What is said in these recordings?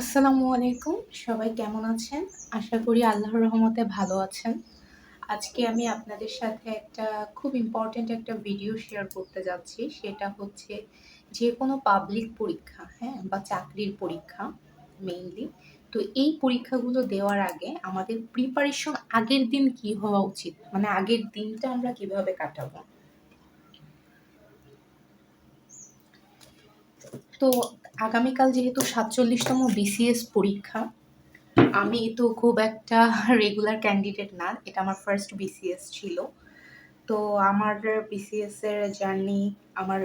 আসসালামু আলাইকুম। সবাই কেমন আছেন? আশা করি আল্লাহর রহমতে ভালো আছেন। আজকে আমি আপনাদের সাথে একটা খুব ইম্পর্ট্যান্ট একটা ভিডিও শেয়ার করতে যাচ্ছি। সেটা হচ্ছে যে কোনো পাবলিক পরীক্ষা হ্যাঁ বা চাকরির পরীক্ষা মেইনলি তো এই পরীক্ষাগুলো দেওয়ার আগে আমাদের প্রিপারেশন আগের দিন কি হওয়া উচিত? মানে আগের দিনটা আমরা কীভাবে কাটাবো? তো আগামীকাল যেহেতু সাতচল্লিশতম বিসিএস পরীক্ষা, আমি তো খুব একটা রেগুলার ক্যান্ডিডেট না, এটা আমার ফার্স্ট বিসিএস ছিল। তো আমার বিসিএস এর জার্নি আমার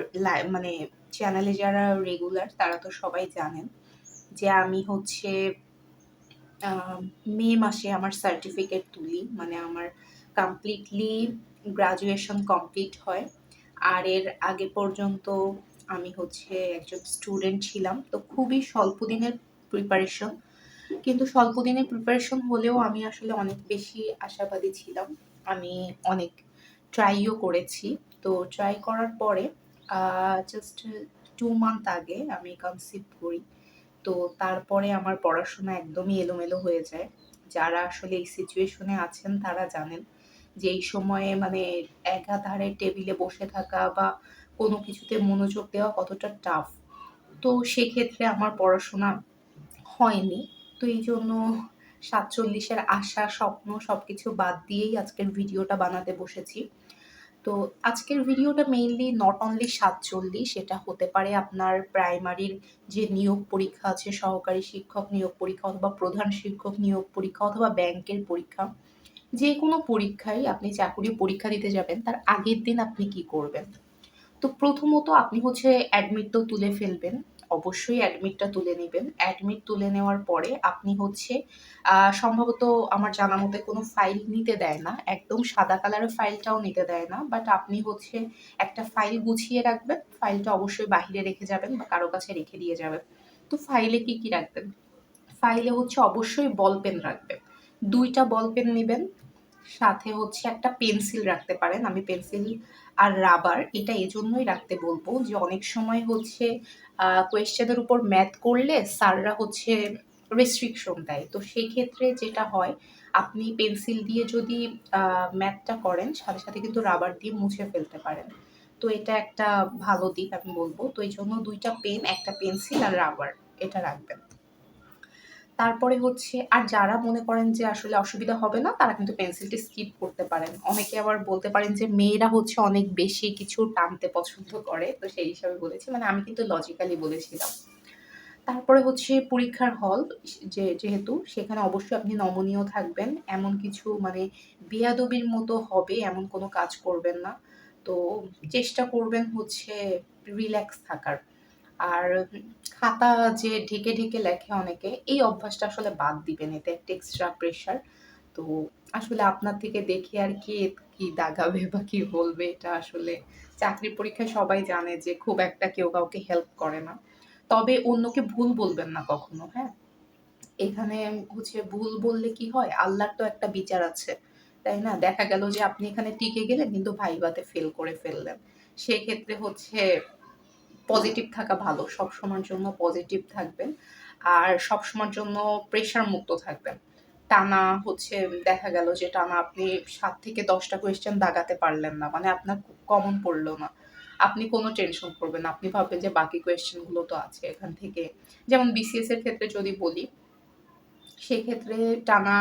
মানে চ্যানেলে যারা রেগুলার তারা তো সবাই জানেন যে আমি হচ্ছে মে মাসে আমার সার্টিফিকেট তুলি মানে আমার কমপ্লিটলি গ্রাজুয়েশন কমপ্লিট হয়। আর এর আগে পর্যন্ত আমি হচ্ছে একজন স্টুডেন্ট ছিলাম, তো খুবই স্বল্প দিনের প্রিপারেশন কিন্তু স্বল্প দিনের প্রিপারেশন হলেও আমি আসলে অনেক বেশি আশাবাদী ছিলাম। আমি অনেক ট্রাইও করেছি, তো ট্রাই করার পরে জাস্ট টু মান্থ আগে আমি কনসিভ করি, তো তারপরে আমার পড়াশোনা একদমই এলোমেলো হয়ে যায়। যারা আসলে এই সিচুয়েশনে আছেন তারা জানেন যে এই সময়ে মানে একাধারে টেবিলে বসে থাকা বা কোনো কিছুতে মনোযোগ দেওয়া কতটা টাফ তো সেক্ষেত্রে আমার পড়াশোনা হয়নি। তো এই জন্য সাতচল্লিশের আশা, স্বপ্ন সব কিছু বাদ দিয়েই আজকের ভিডিওটা বানাতে বসেছি। তো আজকের ভিডিওটা মেইনলি নট অনলি সাতচল্লিশ, এটা হতে পারে আপনার প্রাইমারির যে নিয়োগ পরীক্ষা আছে, সহকারী শিক্ষক নিয়োগ পরীক্ষা অথবা প্রধান শিক্ষক নিয়োগ পরীক্ষা অথবা ব্যাংকের পরীক্ষা যে কোনো পরীক্ষায় আপনি চাকুরি পরীক্ষা দিতে যাবেন, তার আগের দিন আপনি কি করবেন? তো প্রথমত আপনি হচ্ছে অ্যাডমিট তো তুলে ফেলবেন, অবশ্যই অ্যাডমিটটা তুলে নেবেন। অ্যাডমিট তুলে নেওয়ার পরে আপনি হচ্ছে সম্ভবত আমার জানা মতে কোনো ফাইল নিতে দেয় না, একদম সাদা কালারের ফাইলটাও নিতে দেয় না বাট আপনি হচ্ছে একটা ফাইল গুছিয়ে রাখবেন ফাইলটা অবশ্যই বাহিরে রেখে যাবেন বা কারও কাছে রেখে দিয়ে যাবেন। তো ফাইলে কি কি রাখবেন? ফাইলে হচ্ছে অবশ্যই বল পেন রাখবেন। দুইটা বল পেন নেবেন সাথে হচ্ছে একটা পেন্সিল রাখতে পারেন, আমি পেন্সিল আর রাবার এটা এজন্যই রাখতে বলব যে অনেক সময় হচ্ছে কোয়েশ্চেনের উপর ম্যাথ করলে স্যাররা হচ্ছে রেস্ট্রিকশন দেয়। তো সেই ক্ষেত্রে যেটা হয়, আপনি পেন্সিল দিয়ে যদি ম্যাথটা করেন, সাথে সাথে কিন্তু রাবার দিয়ে মুছে ফেলতে পারেন। তো এটা একটা ভালো দিক আমি বলব। তো এই জন্য দুইটা পেন, একটা পেন্সিল আর রাবার, এটা রাখবেন। তারপরে হচ্ছে, আর যারা মনে করেন যে আসলে অসুবিধা হবে না, তারা কিন্তু পেন্সিলটি স্কিপ করতে পারেন। অনেকে আবার বলতে পারেন যে মেয়েরা হচ্ছে অনেক বেশি কিছু টানতে পছন্দ করে, তো সেই হিসাবে বলেছি। মানে আমি কিন্তু লজিক্যালি বলেছিলাম। তারপরে হচ্ছে পরীক্ষার হল যে যেহেতু সেখানে অবশ্যই আপনি নমনীয় থাকবেন। এমন কিছু মানে বেয়াদবির মতো হবে, এমন কোনো কাজ করবেন না। তো চেষ্টা করবেন হচ্ছে রিল্যাক্স থাকার। আর খাতা যে ঢেকে ঢেকে লেখে অনেকে, এই অভ্যাসটা আসলে বাদ দিবেন, এতে একটা এক্সট্রা প্রেশার তো আসলে আপনার থেকে দেখে আর কি কি দাগাবে বা কি বলবে, এটা আসলে চাকরির পরীক্ষায় সবাই জানে যে খুব একটা কেউ কাউকে হেল্প করে না। তবে অন্যকে ভুল বলবেন না কখনো হ্যাঁ? এখানে হচ্ছে ভুল বললে কি হয়? আল্লাহর তো একটা বিচার আছে, তাই না? দেখা গেল যে আপনি এখানে টিকে গেলেন, কিন্তু ভাইবাতে ফেল করে ফেললেন। সেক্ষেত্রে হচ্ছে পজিটিভ থাকা ভালো সব সময়ের জন্য পজিটিভ থাকবেন আর সব সময়ের জন্য প্রেশার মুক্ত থাকবেন টানা হচ্ছে, দেখা গেল যে টানা আপনি সাত থেকে দশটা কোয়েশ্চেন দাগাতে পারলেন না মানে আপনার কমন পড়ল না। আপনি কোনো টেনশন করবেন আপনি ভাববেন যে বাকি কোয়েশ্চেনগুলো তো আছে এখান থেকে। যেমন বিসিএস এর ক্ষেত্রে যদি বলি সেক্ষেত্রে টানা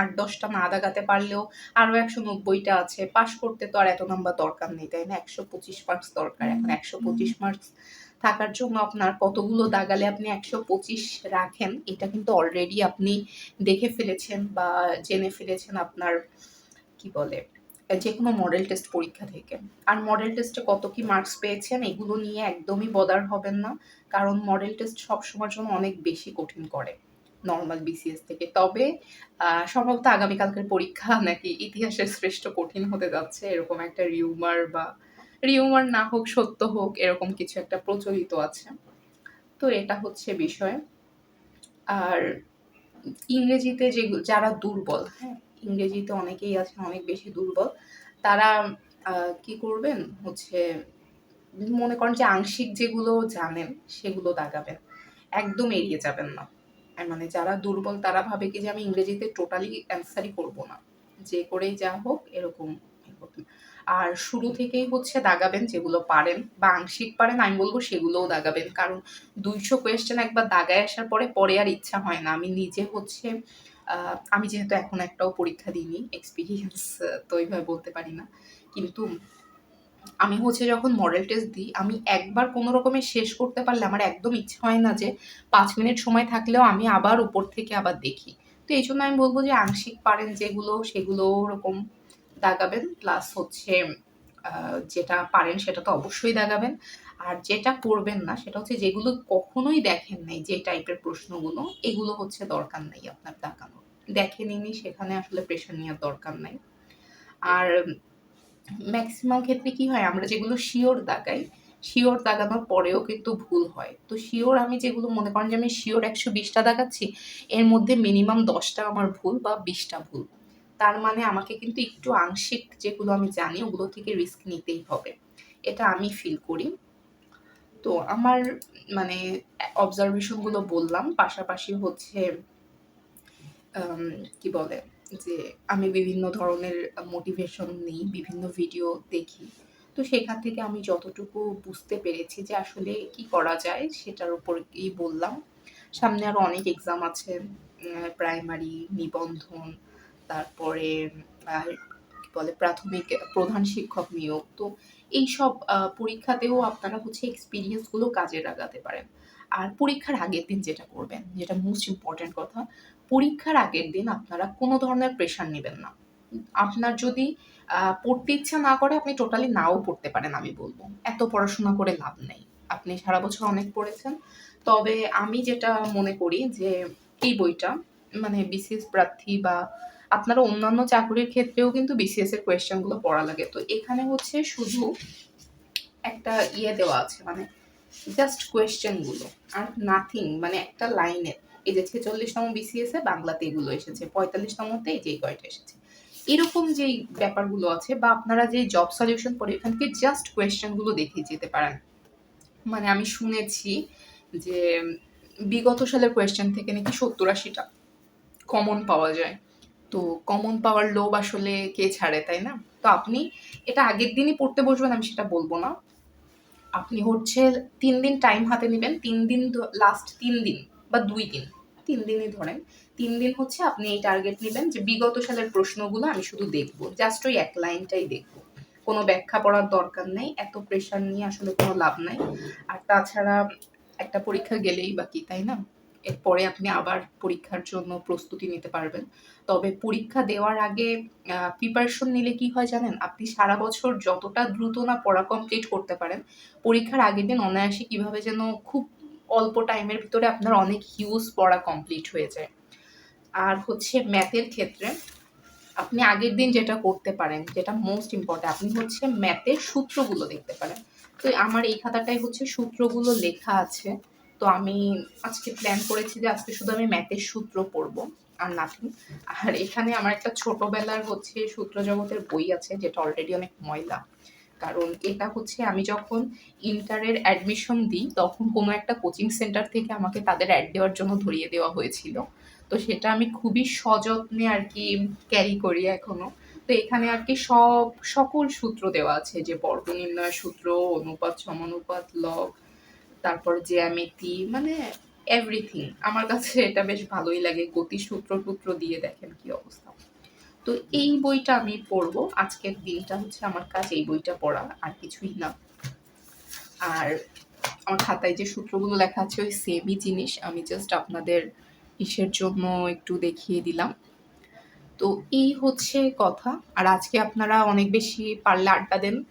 আট দশটা না দাগাতে পারলেও আরও একশো নব্বইটা আছে। পাশ করতে তো আর এত নাম্বার দরকার নেই তাই না? একশো পঁচিশ মার্কস দরকার। এখন একশো পঁচিশ মার্কস থাকার জন্য আপনার কতগুলো দাগালে আপনি একশো পঁচিশ রাখেন এটা কিন্তু অলরেডি আপনি দেখে ফেলেছেন বা জেনে ফেলেছেন আপনার কি বলে যে কোনো মডেল টেস্ট পরীক্ষা থেকে। আর মডেল টেস্টে কত কি মার্কস পেয়েছেন এগুলো নিয়ে একদমই বদার হবেন না। কারণ মডেল টেস্ট সবসময়ের জন্য অনেক বেশি কঠিন করে। নর্মাল বিসিএস থেকে। তবে সম্ভবত আগামীকালকের পরীক্ষা নাকি ইতিহাসের শ্রেষ্ঠ কঠিন হতে যাচ্ছে। এরকম একটা রিউমার বা রিউমার না হোক, সত্য হোক, এরকম কিছু একটা প্রচলিত আছে। তো এটা হচ্ছে বিষয়। আর ইংরেজিতে যে যারা দুর্বল হ্যাঁ ইংরেজিতে অনেকেই আছেন, অনেক বেশি দুর্বল, তারা কি করবেন? হচ্ছে মনে করেন যে আংশিক যেগুলো জানেন, সেগুলো দাগাবেন। একদম এড়িয়ে যাবেন না। মানে যারা দুর্বল, তারা ভাবে কি যে আমি ইংরেজিতে টোটালি অ্যান্সারই করব না। যে করেই যা হোক, এরকম আর শুরু থেকেই হচ্ছে দাগাবেন যেগুলো পারেন বা আংশিক পারেন, আমি বলব সেগুলোও দাগাবেন। কারণ দুইশো কোয়েশ্চেন একবার দাগায় আসার পরে পরে আর ইচ্ছা হয় না। আমি নিজে হচ্ছে আমি যেহেতু এখন একটাও পরীক্ষা দিইনি এক্সপিরিয়েন্স তো ওইভাবে বলতে পারি না। কিন্তু আমি হচ্ছে যখন মডেল টেস্ট দিই, আমি একবার কোনো রকমে শেষ করতে পারলে আমার একদম ইচ্ছে হয় না যে পাঁচ মিনিট সময় থাকলেও আমি আবার উপর থেকে আবার দেখি। তো এই জন্য আমি বলব যে আংশিক পারেন যেগুলো, সেগুলো ওরকম দাগাবেন। প্লাস হচ্ছে যেটা পারেন সেটা তো অবশ্যই দাগাবেন। আর যেটা করবেন না, সেটা হচ্ছে যেগুলো কখনোই দেখেন নাই যে টাইপের প্রশ্নগুলো, এগুলো হচ্ছে দরকার নাই আপনার দাগানো দেখেনি সেখানে আসলে প্রেশার নেওয়ার দরকার নাই। আর ম্যাক্সিমাম ক্ষেত্রে কি হয়, আমরা যেগুলো শিওর দাগাই শিওর দাগানোর পরেও কিন্তু ভুল হয়। তো শিওর আমি যেগুলো মনে করেন যে আমি শিওর একশো বিশটা দাগাচ্ছি এর মধ্যে মিনিমাম দশটা আমার ভুল বা বিশটা ভুল। তার মানে আমাকে কিন্তু একটু আংশিক যেগুলো আমি জানি, ওগুলো থেকে রিস্ক নিতেই হবে। এটা আমি ফিল করি। তো আমার মানে অবজারভেশনগুলো বললাম, পাশাপাশি হচ্ছে কি বলে? যে আমি বিভিন্ন ধরনের মোটিভেশন নিই, বিভিন্ন ভিডিও দেখি। তো সেখান থেকে আমি যতটুকু বুঝতে পেরেছি যে আসলে কি করা যায়, সেটার উপরই বললাম। সামনে আরও অনেক এক্সাম আছে প্রাইমারি নিবন্ধন, তারপরে বলে, প্রাথমিক, প্রধান শিক্ষক নিয়োগ। তো এইসব পরীক্ষাতেও আপনারা হচ্ছে এক্সপিরিয়েন্সগুলো কাজে লাগাতে পারেন। আর পরীক্ষার আগের দিন যেটা করবেন, যেটা মোস্ট ইম্পর্টেন্ট কথা পরীক্ষার আগের দিন আপনারা কোনো ধরনের প্রেশার নেবেন না। আপনার যদি পড়তে ইচ্ছা না করে আপনি টোটালি নাও পড়তে পারেন আমি বলব। এত পড়াশোনা করে লাভ নেই। আপনি সারা বছর অনেক পড়েছেন। তবে আমি যেটা মনে করি যে, এই বইটা মানে বিসিএস প্রার্থী বা আপনারা অন্যান্য চাকরির ক্ষেত্রেও কিন্তু বিসিএস এর কোয়েশ্চেনগুলো পড়া লাগে। তো এখানে হচ্ছে শুধু একটা ইয়ে দেওয়া আছে মানে জাস্ট কোয়েশ্চেনগুলো আর নাথিং মানে একটা লাইনে এই যে ছেচল্লিশতম বিসিএস বাংলাতে এগুলো এসেছে পঁয়তাল্লিশতমতে এই যে কয়টা এসেছে। এরকম যেই ব্যাপারগুলো আছে বা আপনারা যে জব সলিউশন পড়ে, এখান থেকে জাস্ট কোয়েশ্চেনগুলো দেখে যেতে পারেন। মানে আমি শুনেছি যে বিগত সালের কোয়েশ্চেন থেকে নাকি সত্তর আশিটা কমন পাওয়া যায়। তো কমন পাওয়ার লোভ আসলে কে ছাড়ে, তাই না? তো আপনি এটা আগের দিনই পড়তে বসবেন, আমি সেটা বলব না। আপনি হচ্ছে তিন দিন টাইম হাতে নেবেন, তিন দিন লাস্ট তিন দিন। বা দুই দিন। তিন দিনই ধরেন তিন দিন হচ্ছে আপনি এই টার্গেট নেবেন যে বিগত সালের প্রশ্নগুলো আমি শুধু দেখব জাস্ট ওই এক লাইনটাই দেখব। কোনো ব্যাখ্যা পড়ার দরকার নেই, এত প্রেশার নিয়ে আসলে কোনো লাভ নাই। আর তাছাড়া একটা পরীক্ষা গেলেই বাকি, তাই না? এরপরে আপনি আবার পরীক্ষার জন্য প্রস্তুতি নিতে পারবেন। তবে পরীক্ষা দেওয়ার আগে প্রিপারেশন নিলে কি হয় জানেন? আপনি সারা বছর যতটা দ্রুত না পড়া কমপ্লিট করতে পারেন, পরীক্ষার আগের দিন অনায়াসে কীভাবে যেন খুব অল্প টাইমের ভিতরে আপনার অনেক হিউজ পড়া কমপ্লিট হয়ে যায়। আর হচ্ছে ম্যাথের ক্ষেত্রে আপনি আগের দিন যেটা করতে পারেন, যেটা মোস্ট ইম্পর্টেন্ট আপনি হচ্ছে ম্যাথের সূত্রগুলো দেখতে পারেন। তো আমার এই খাতাটায় হচ্ছে সূত্রগুলো লেখা আছে। তো আমি আজকে প্ল্যান করেছি যে আজকে শুধু আমি ম্যাথের সূত্র পড়ব, আর নাথিং আর এখানে আমার একটা ছোটবেলার হচ্ছে সূত্র জগতের বই আছে, যেটা অলরেডি অনেক ময়লা। কারণ এটা হচ্ছে আমি যখন ইন্টারের অ্যাডমিশন দিই, তখন কোনো একটা কোচিং সেন্টার থেকে আমাকে তাদের অ্যাড দেওয়ার জন্য ধরিয়ে দেওয়া হয়েছিল। তো সেটা আমি খুবই সযত্নে আর কি ক্যারি করি এখনও। তো এখানে আর কি সব, সকল সূত্র দেওয়া আছে যে বর্গ নির্ণয় সূত্র, অনুপাত সমানুপাত লগ তারপর জ্যামিতি মানে এভরিথিং আমার কাছে এটা বেশ ভালোই লাগে। গতি সূত্র টুত্র দিয়ে দেখেন কি অবস্থা। তো এই বইটা আমি পড়ব। আজকের দিনটা হচ্ছে আমার কাজ, এই বইটা পড়া, আর কিছুই না। আর আমার খাতায় যে সূত্রগুলো লেখা আছে, ওই সেমই জিনিস আমি জাস্ট আপনাদের ইসের জন্য একটু দেখিয়ে দিলাম। তো এই হচ্ছে কথা। আর আজকে আপনারা অনেক বেশি পারলে আড্ডা দেন,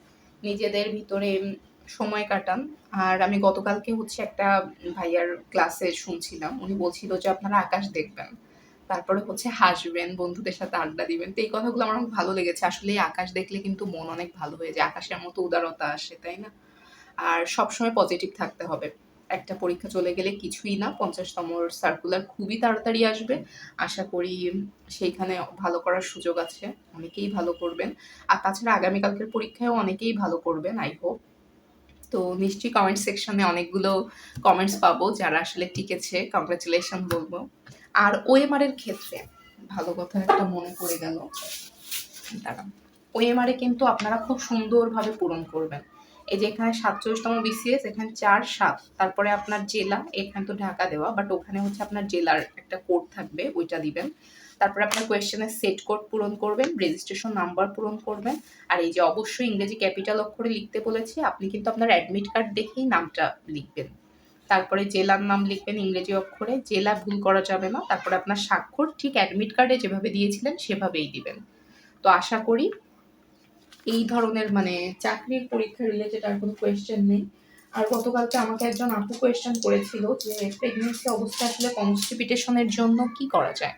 নিজেদের ভিতরে সময় কাটান। আর আমি গতকালকে হচ্ছে একটা ভাইয়ার ক্লাসে শুনছিলাম। উনি বলছিল যে, আপনারা আকাশ দেখবেন। তারপরে হচ্ছে হাসবেন, বন্ধুদের সাথে আড্ডা দিবেন। তো এই কথাগুলো আমার ভালো লেগেছে। আসলে আকাশ দেখলে কিন্তু মন অনেক ভালো হয়ে যায়। আকাশের মতো উদারতা আসে, তাই না? আর সবসময় পজিটিভ থাকতে হবে। একটা পরীক্ষা চলে গেলে কিছুই না। পঞ্চাশতম সার্কুলার খুবই তাড়াতাড়ি আসবে। আশা করি সেইখানে ভালো করার সুযোগ আছে। অনেকেই ভালো করবেন। আর তাছাড়া আগামীকালকের পরীক্ষায়ও অনেকেই ভালো করবেন আই হোপ তো নিশ্চয়ই কমেন্ট সেকশনে অনেকগুলো কমেন্টস পাবো। যারা আসলে টিকেছে কংগ্রাচুলেশন বলব। আর ওএমআর এর ক্ষেত্রে, ভালো কথা একটা মনে পড়ে গেল। ওএমআর এ কিন্তু আপনারা খুব সুন্দরভাবে পূরণ করবেন। এই যে এখানে সাতচল্লিশতম বিসিএস এখানে চার সাত, তারপরে আপনার জেলা, এখানে তো ঢাকা দেওয়া বাট ওখানে হচ্ছে আপনার জেলার একটা কোড থাকবে, ওইটা দিবেন। তারপরে আপনার কোয়েশ্চেনের সেট কোড পূরণ করবেন রেজিস্ট্রেশন নাম্বার পূরণ করবেন, আর এই যে অবশ্যই ইংরেজি ক্যাপিটাল অক্ষরে লিখতে বলেছি, আপনি কিন্তু আপনার অ্যাডমিট কার্ড দেখেই নামটা লিখবেন। তারপরে জেলার নাম লিখবেন ইংরেজি অক্ষরে, জেলা ভুল করা যাবে না, তারপরে আপনার স্বাক্ষর, ঠিক অ্যাডমিট কার্ডে যেভাবে দিয়েছিলেন সেভাবেই দিবেন। তো আশা করি এই ধরনের মানে চাকরির পরীক্ষা রিলেটেড আর কোনো কোয়েশ্চেন নেই। আর গতকালকে আমাকে একজন আপু কোয়েশ্চেন করেছিল যে প্রেগনেন্সি অবস্থা আসলে কনস্টিপিটেশনের জন্য কি করা যায়?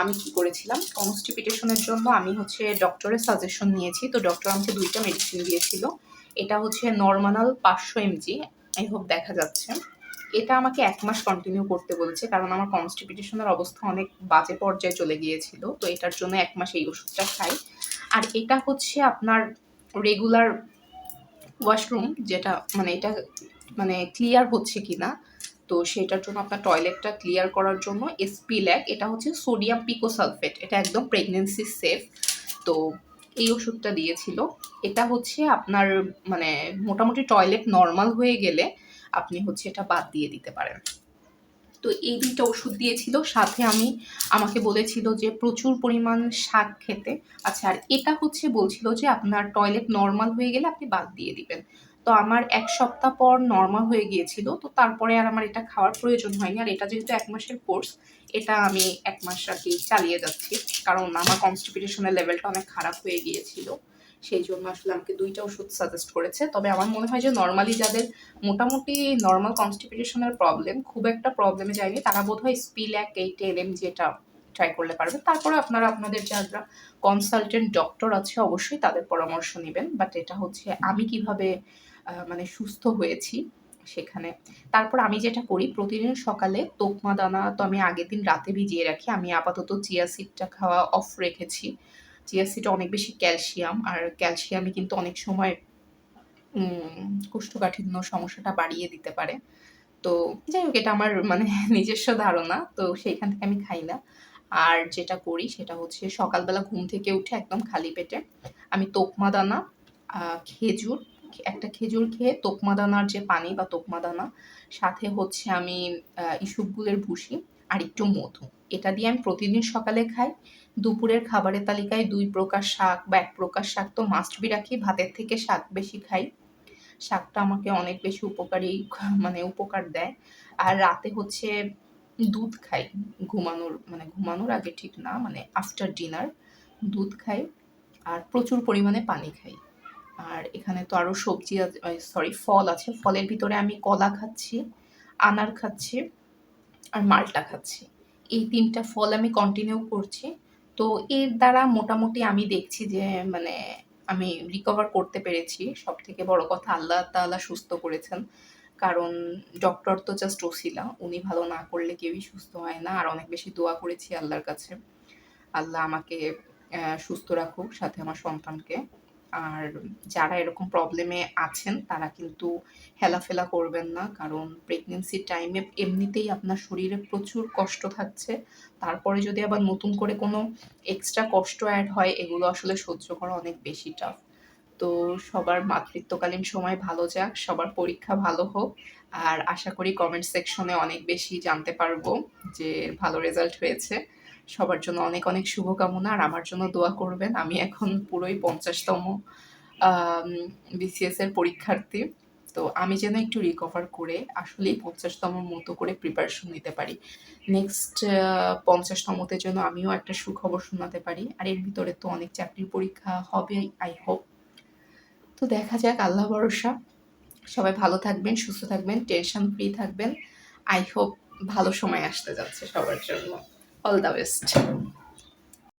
আমি কি করেছিলাম? কনস্টিপিটেশনের জন্য আমি হচ্ছে ডক্টরের সাজেশন নিয়েছি। তো ডক্টর আমাকে দুইটা মেডিসিন দিয়েছিল। এটা হচ্ছে নর্মানাল পাঁচশো এমজি আই হোপ দেখা যাচ্ছে। এটা আমাকে এক মাস কন্টিনিউ করতে বলেছে, কারণ আমার কনস্টিপিটেশনের অবস্থা অনেক বাজে পর্যায়ে চলে গিয়েছিল, তো এটার জন্য এক মাস এই ওষুধটা খাই। আর এটা হচ্ছে আপনার রেগুলার ওয়াশরুম যেটা মানে এটা মানে ক্লিয়ার হচ্ছে কি না তো সেটার জন্য আপনার টয়লেটটা ক্লিয়ার করার জন্য এসপি ল্যাক এটা হচ্ছে সোডিয়াম পিকোসালফেট এটা একদম প্রেগনেন্সি সেফ তো এই ওষুধটা দিয়েছিল। এটা হচ্ছে আপনার মানে মোটামুটি টয়লেট নর্মাল হয়ে গেলে আপনি হচ্ছে এটা বাদ দিয়ে দিতে পারেন। তো এই দুইটা ওষুধ দিয়েছিল। সাথে আমি, আমাকে বলেছিল যে প্রচুর পরিমাণ শাক খেতে। আচ্ছা আর এটা হচ্ছে বলছিল যে আপনার টয়লেট নর্মাল হয়ে গেলে আপনি বাদ দিয়ে দিবেন। তো আমার এক সপ্তাহ পর নর্মাল হয়ে গিয়েছিল, তো তারপরে আর আমার এটা খাওয়ার প্রয়োজন হয়নি। আর এটা যেহেতু এক মাসের কোর্স এটা আমি এক মাস আর কি চালিয়ে যাচ্ছি। কারণ আমার কনস্টিপিটেশনের লেভেলটা অনেক খারাপ হয়ে গিয়েছিল। সেই জন্য আসলে আমাকে দুইটা ওষুধ সাজেস্ট করেছে। তবে আমার মনে হয় যে নর্মালি যাদের মোটামুটি নর্মাল কনস্টিপিটেশনের প্রবলেম খুব একটা প্রবলেমে যায়নি, তারা বোধ হয় স্পিল্যাক এই টেলএম যেটা ট্রাই করলে পারবেন তারপরে আপনারা আপনাদের যারা কনসালটেন্ট ডক্টর আছে, অবশ্যই তাদের পরামর্শ নেবেন। বাট এটা হচ্ছে আমি কীভাবে মানে সুস্থ হয়েছি সেখানে। তারপর আমি যেটা করি, প্রতিদিন সকালে তোকমা দানা তো আমি আগের দিন রাতে ভিজিয়ে রাখি। আমি আপাতত চিয়া সিডটা খাওয়া অফ রেখেছি। চিয়া সিড অনেক বেশি ক্যালসিয়াম আর ক্যালসিয়ামে কিন্তু অনেক সময় কোষ্ঠকাঠিন্য সমস্যাটা বাড়িয়ে দিতে পারে। তো যাই হোক, এটা আমার মানে নিজস্ব ধারণা, তো সেইখান থেকে আমি খাই না। আর যেটা করি, সেটা হচ্ছে সকালবেলা ঘুম থেকে উঠে একদম খালি পেটে আমি তোকমা দানা খেজুর একটা খেজুর খেয়ে তোকমা দানার যে পানি বা তোকমা দানা সাথে হচ্ছে আমি ইসুপগুলের ভুসি আর একটু মধু। এটা দিয়ে আমি প্রতিদিন সকালে খাই। দুপুরের খাবারের তালিকায় দুই প্রকার শাক বা এক প্রকার শাক তো মাস্ট বি রাখি। ভাতের থেকে শাক বেশি খাই। শাকটা আমাকে অনেক বেশি উপকারী মানে উপকার দেয়। আর রাতে হচ্ছে দুধ খাই। ঘুমানোর মানে ঘুমানোর আগে ঠিক না মানে আফটার ডিনার দুধ খাই। আর প্রচুর পরিমাণে পানি খাই। আর এখানে তো আরও সবজি সরি ফল আছে। ফলের ভিতরে আমি কলা খাচ্ছি, আনার খাচ্ছি আর মালটা খাচ্ছি। এই তিনটা ফল আমি কন্টিনিউ করছি। তো এর দ্বারা মোটামুটি আমি দেখছি যে মানে আমি রিকভার করতে পেরেছি। সব থেকে বড় কথা আল্লাহ তাল্লাহ সুস্থ করেছেন। কারণ ডক্টর তো জাস্ট ওসিলা। উনি ভালো না করলে কেউই সুস্থ হয় না। আর অনেক বেশি দোয়া করেছি আল্লাহর কাছে। আল্লাহ আমাকে সুস্থ রাখুক, সাথে আমার সন্তানকে। আর যারা এরকম প্রবলেমে আছেন, তারা কিন্তু হেলাফেলা করবেন না। কারণ প্রেগনেন্সির টাইমে এমনিতেই আপনার শরীরে প্রচুর কষ্ট থাকছে। তারপরে যদি আবার নতুন করে কোনো এক্সট্রা কষ্ট অ্যাড হয়, এগুলো আসলে সহ্য করা অনেক বেশি টাফ তো সবার মাতৃত্বকালীন সময় ভালো যাক, সবার পরীক্ষা ভালো হোক। আর আশা করি কমেন্ট সেকশনে অনেক বেশি জানতে পারব যে ভালো রেজাল্ট হয়েছে। সবার জন্য অনেক অনেক শুভকামনা আর আমার জন্য দোয়া করবেন। আমি এখন পুরোই পঞ্চাশতম বিসিএস এর পরীক্ষার্থী। তো আমি যেন একটু রিকভার করে আসলেই পঞ্চাশতম মতো করে প্রিপারেশন নিতে পারি। নেক্সট পঞ্চাশতমতে জন্য আমিও একটা সুখবর শোনাতে পারি। আর এর ভিতরে তো অনেক চাকরির পরীক্ষা হবে আই হোপ তো দেখা যাক, আল্লাহ ভরসা। সবাই ভালো থাকবেন, সুস্থ থাকবেন টেনশন ফ্রি থাকবেন। আই হোপ ভালো সময় আসতে যাচ্ছে সবার জন্য। All the best